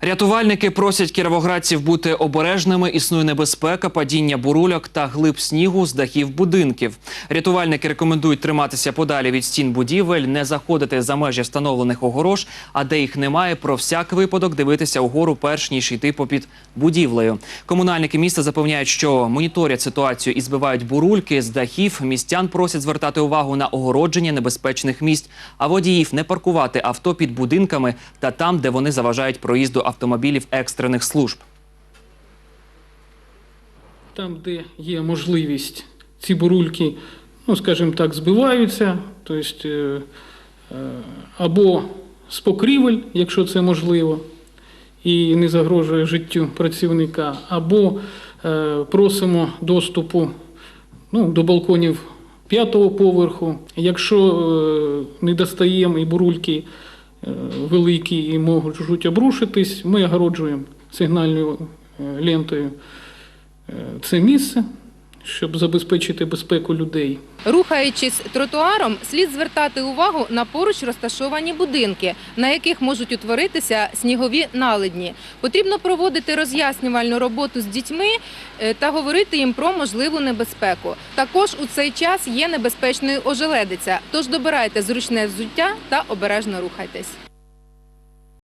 Рятувальники просять кіровоградців бути обережними. Існує небезпека падіння бурульок та глиб снігу з дахів будинків. Рятувальники рекомендують триматися подалі від стін будівель, не заходити за межі встановлених огорож, а де їх немає, про всяк випадок дивитися угору, перш ніж йти попід будівлею. Комунальники міста запевняють, що моніторять ситуацію і збивають бурульки з дахів. Містян просять звертати увагу на огородження небезпечних місць, а водіїв не паркувати авто під будинками та там, де вони заважають проїзду автомобілів екстрених служб. Там, де є можливість, ці бурульки, ну, скажімо так, збиваються, тобто, е, е, або з покрівель, якщо це можливо, і не загрожує життю працівника, або е, просимо доступу ну, до балконів п'ятого поверху. Якщо не достаємо і бурульки великі і можуть обрушитись, ми огороджуємо сигнальною е, лентою е, це місце, щоб забезпечити безпеку людей. Рухаючись тротуаром, слід звертати увагу на поруч розташовані будинки, на яких можуть утворитися снігові наледні. Потрібно проводити роз'яснювальну роботу з дітьми е, та говорити їм про можливу небезпеку. Також у цей час є небезпечною ожеледиця, тож добирайте зручне взуття та обережно рухайтесь.